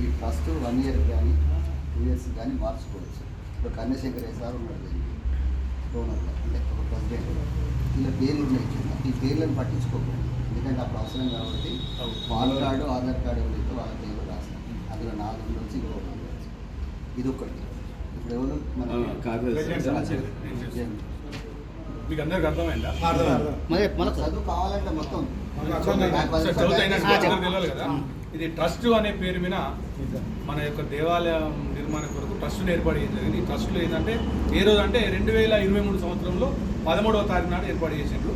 ఈ trust one year కానీ two years కానీ మార్చుకోవచ్చు. ఇప్పుడు కన్యశంకర్ సార్ ఉన్నాడు దీనికి డోనర్గా అంటే ఒక ప్రెసిడెంట్ ఇలా పేర్లు ఉన్నాయి. ఈ పేర్లను పట్టించుకోకూడదు. ఎందుకంటే అప్పుడు అవసరం కాబట్టి పాన్ కార్డు ఆధార్ కార్డు ఎవరైతే వాళ్ళ పేర్లు రాస్తాం. అందులో నాలుగు ఉండొచ్చు ఇంకో ఇది ఒకటి ఇప్పుడు ఎవరు మన మీకు అందరికి అర్థమైందా? మరి మన చదువు కావాలంటే మొత్తం ఇది ట్రస్ట్ అనే పేరు మీద మన యొక్క దేవాలయం నిర్మాణం కొరకు ట్రస్ట్ని ఏర్పాటు చేయడం జరిగింది. ఈ ట్రస్ట్లో ఏంటంటే ఏ రోజు అంటే రెండు వేల ఇరవై మూడు సంవత్సరంలో పదమూడవ తారీఖు నాడు ఏర్పాటు చేసిండ్రు.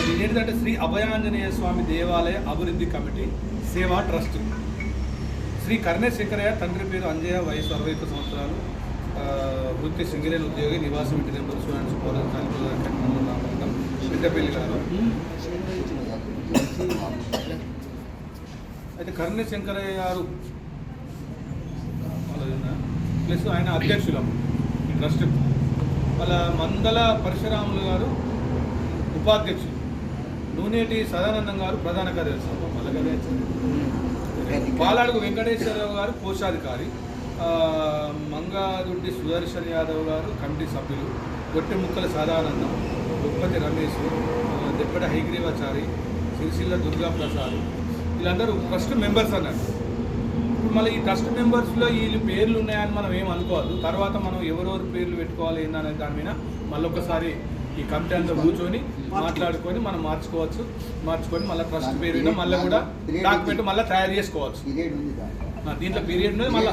ఇది ఏంటంటే శ్రీ అభయాంజనేయ స్వామి దేవాలయ అభివృద్ధి కమిటీ సేవా ట్రస్ట్. శ్రీ కర్ణే శంకరయ్య తండ్రి పేరు అంజయ్య వయసు అరవై ఒక్క సంవత్సరాలు. వృత్తి సింగరేణి ఉద్యోగి నివాసం ఇంటి నెంబర్ స్టూడెంట్స్ పోలం పెద్దపల్లి గారు. అయితే కర్ణే శంకరయ్య గారు ప్లస్ ఆయన అధ్యక్షులు ఈ ట్రస్ట్. వాళ్ళ మందల పరశురాములు గారు ఉపాధ్యక్షులు. నూనేటి సదానందం గారు ప్రధాన కార్యదర్శి. పాలాడుగు వెంకటేశ్వరరావు గారు కోశాధికారి. మంగాదుండి సుదర్శన్ యాదవ్ గారు కమిటీ సభ్యులు. గొట్టె ముక్కల సదానందం ఉత్పత్తి రమేష్ దెప్పటి హైగ్రీవాచారి సిరిసిల్ల దుర్గా ప్రసాద్. వీళ్ళందరూ ట్రస్ట్ మెంబర్స్ అన్నారు. ఇప్పుడు మళ్ళీ ఈ ట్రస్ట్ మెంబర్స్లో వీళ్ళు పేర్లు ఉన్నాయని మనం ఏం అనుకోవద్దు. తర్వాత మనం ఎవరెవరు పేర్లు పెట్టుకోవాలి ఏందనే దాని మీద మళ్ళీ ఒకసారి ఈ కమిటీ అంతా కూర్చొని మాట్లాడుకొని మనం మార్చుకోవచ్చు. మార్చుకొని మళ్ళీ ట్రస్ట్ పేరు మీద మళ్ళీ కూడా డాక్యుమెంట్ మళ్ళీ తయారు చేసుకోవచ్చు. పీరియడ్ దాంట్లో పీరియడ్ ఉంది మళ్ళీ.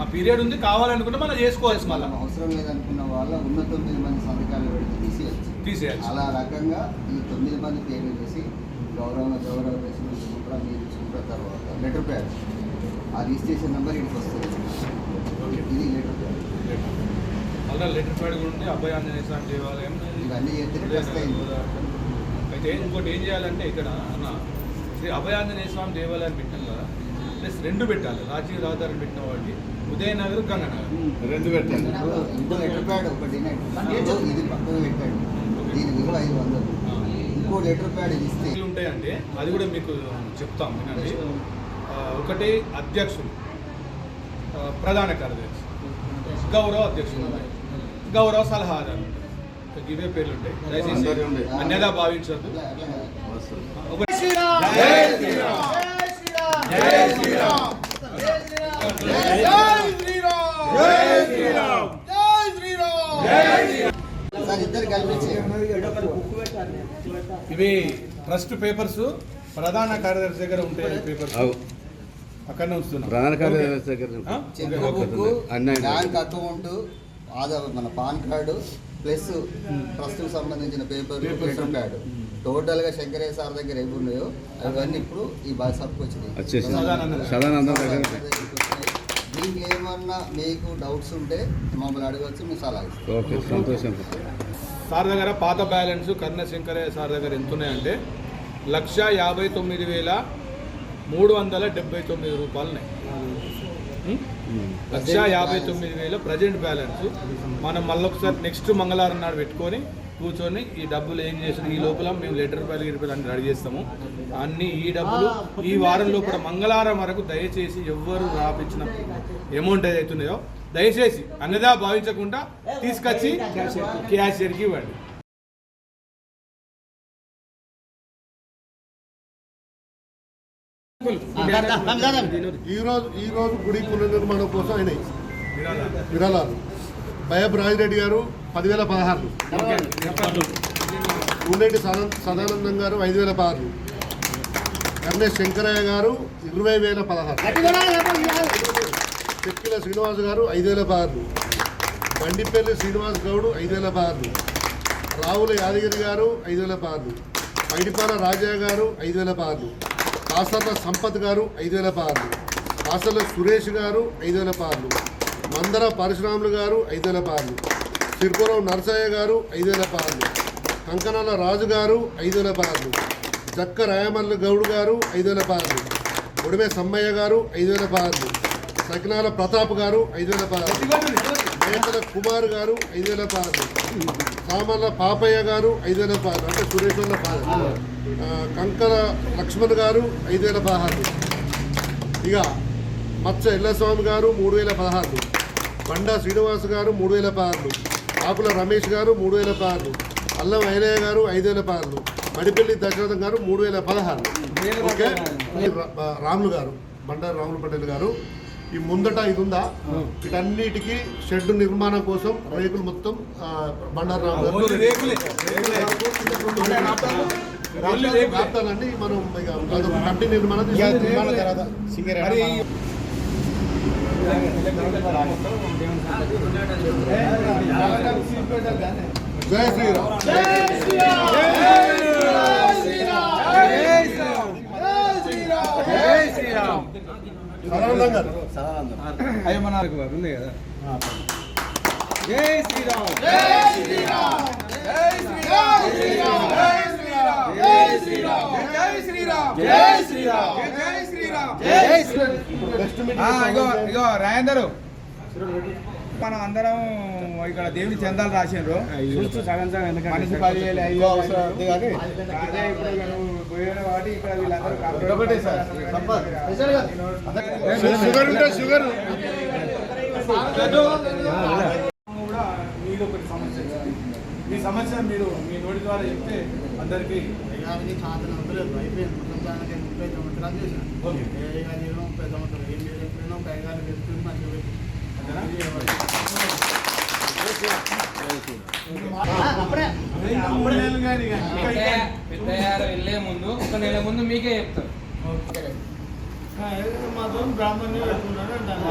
ఆ పీరియడ్ ఉంది కావాలనుకుంటే మనం చేసుకోవచ్చు మళ్ళీ. అవసరం లేదనుకున్న వాళ్ళ ఉన్న తొమ్మిది మంది సంతకాలు పెడితే తీసేయచ్చు. తీసేయచ్చు. అలా రకంగా ఈ తొమ్మిది మంది పేర్లు చేసి గౌరవ గౌరవ ప్రెసిడెంట్ కూడా మీరు చూసిన తర్వాత లెటర్ ప్యాడ్. ఆ రిజిస్ట్రేషన్ నెంబర్ ఇంటికి వస్తుంది. ఓకే. ఇది లెటర్ ప్యాడ్. లెటర్ ప్యాడ్ కూడా ఉంది అబ్బాయి ఆంజనేయ స్వామి దేవాలయం. ఇవన్నీ చేస్తే అయితే ఇంకోటి ఏం చేయాలంటే ఇక్కడ అన్న శ్రీ అభయాంజనేయ స్వామి దేవాలయం పెట్టాం కదా ప్లస్ రెండు పెట్టాలి. రాజీవ్ రహదారి పెట్టిన వాటి ఉదయనగర్ గంగానగర్. రెండు పెట్టండి ఇప్పుడు ఇంకో లెటర్ ప్యాడ్ ఒకటి ఇదో ఇది పక్కన పెట్టాడు. దీని విలువ ఐదు వందలు. ఇంకో లెటర్ ప్యాడ్ ఇస్తే. ఉంటాయంటే అది కూడా మీకు చెప్తాం వినండి. ఆ, ఒకటి అధ్యక్షులు. ప్రధాన కార్యదర్శి. గౌరవ అధ్యక్షులు గౌరవ సలహాదారు ఇవే పేర్లు ఉంటాయి. దయచేసి. అన్యదా భావించద్దు. వస్తుంది కలిపించి ఇవి ట్రస్ట్ పేపర్స్ ప్రధాన కార్యదర్శి దగ్గర ఉంటాయి పేపర్స్. అక్కడనే ప్రధాన కార్యదర్శి దగ్గర. బ్యాంక్ అకౌంట్ ఆధార్ మన పాన్ కార్డు ప్లస్ ట్రస్ట్ సంబంధించిన పేపర్. లెటర్ ప్యాడ్ టోటల్గా శంకరయ్య సార్ దగ్గర ఏమి ఉన్నాయో అవన్నీ ఇప్పుడు ఈ బాయ్స్ అప్కి వచ్చినాయి. వచ్చేసింది. సదానంద. సదానంద దగ్గర దీనికి ఏమన్నా మీకు డౌట్స్ ఉంటే మమ్మల్ని అడగవచ్చు మేము సలహా ఇస్తాం. ఓకే సంతోషం. సార్ దగ్గర పాత బ్యాలెన్స్ కర్ణ శంకరయ్య సార్ దగ్గర ఎంత ఉన్నాయంటే లక్ష యాభై తొమ్మిది వేల మూడు వందల డెబ్బై తొమ్మిది రూపాయలు ఉన్నాయి? లక్ష యాభై తొమ్మిది వేల ప్రజెంట్ బ్యాలెన్స్. మనం మళ్ళొకసారి నెక్స్ట్ మంగళవారం నాడు పెట్టుకొని కూర్చొని ఈ డబ్బులు ఏం చేసిన ఈ లోపల మేము లెటర్ రూపాయలు రూపాయలు అన్ని రెడీ చేస్తాము. అన్ని ఈ డబ్బులు ఈ వారం లోపల మంగళవారం వరకు దయచేసి ఎవ్వరు రాపించిన అమౌంట్ ఏదైతున్నాయో దయచేసి అన్నదా భావించకుండా తీసుకొచ్చి క్యాషియర్కి ఇవ్వండి. ఈ రోజు ఈ రోజు గుడి పునర్నిర్మాణం కోసం ఆయన విరాళాలు. బయబ్ రాజిరెడ్డి గారు పదివేల పదహారు ఉన్నేటి సదా సదానందం గారు ఐదు వేల పదహారు కర్ణే శంకరయ్య గారు ఇరవై వేల పదహారు. చెక్కిల శ్రీనివాస్ గారు ఐదేళ్ళ వేల బండిపల్లి శ్రీనివాస్ గౌడ్ ఐదేళ్ళ వేల రావుల యాదగిరి గారు ఐదేళ్ళ వేల పైడిపాల రాజయ్య గారు ఐదేళ్ళ వేల కాసర్ల సంపత్ గారు ఐదేళ్ళ వేల కాసర్ల సురేష్ గారు ఐదేళ్ళ వేల మందర పరశురాములు గారు ఐదేళ్ళ వేల పదహారు నరసయ్య గారు ఐదేళ్ళ వేల కంకణాల రాజు గారు ఐదేళ్ళ వేల జక్క రాయమల్లి గౌడ్ గారు ఐదేళ్ళ వేల పదహారు ఉడిమే సమ్మయ్య గారు ఐదేళ్ళ వేల సకినాల ప్రతాప్ గారు ఐదు వేల పదహారు. మేకల కుమార్ గారు ఐదు వేల పదహారు. సామర్ల పాపయ్య గారు ఐదు వేల పదహారు. అంటే సురేష్ వాళ్ళ కంకర లక్ష్మణ్ గారు ఐదు వేల పదహారు. ఇక మత్స ఎల్లస్వామి గారు మూడు వేల పదహారు. బండా శ్రీనివాస్ గారు మూడు వేల పదహారు. ఆకుల రమేష్ గారు మూడు వేల పదహారు. అల్లం ఐలయ్య గారు ఐదు వేల పదహారు. మడిపల్లి దశరథం గారు మూడు వేల పదహారు. ఓకే? రాములు గారు బండారు రాములు పటేల్ గారు. ఈ ముందట ఇది ఉందా వీటన్నిటికీ షెడ్ నిర్మాణం కోసం రేకులు మొత్తం ఆ, బండారు రాములు గారు ఓన్లీ రేకులే. రాప్తానండి మనం జై శ్రీరామ్ ఉంది కదా జై శ్రీరామ్ ఇగో మీటింగ్ ఇగో రాయందరు మనం అందరం ఇక్కడ దేవుని చందాలు రాసిండ్రు మనిషి ఐదు వేలు అదే ఇప్పుడు పోయిన వాటి ఇక్కడ వీళ్ళందరూ ఒకటే సార్ షుగర్ ఉంటే షుగర్ కూడా మీది ఒకటి సమస్య. మీ సమస్య మీరు మీ నోటి ద్వారా చెప్తే అందరికీ గారికి సాధన వదలేదు అయిపోయింది. ప్రపంచానికి ముప్పై సంవత్సరాలు చేశాను. ఓకే. ఏ గారి ముప్పై సంవత్సరాలు ఏం చేయకపోయినా ఒక ఐదారు పెట్టుకుని మంచిగా పెద్దయ్యారు వెళ్ళే ముందు ఒక నెల ముందు మీకే చెప్తారు మాత్రం బ్రాహ్మణ్యం పెట్టుకున్నాడు అంటాను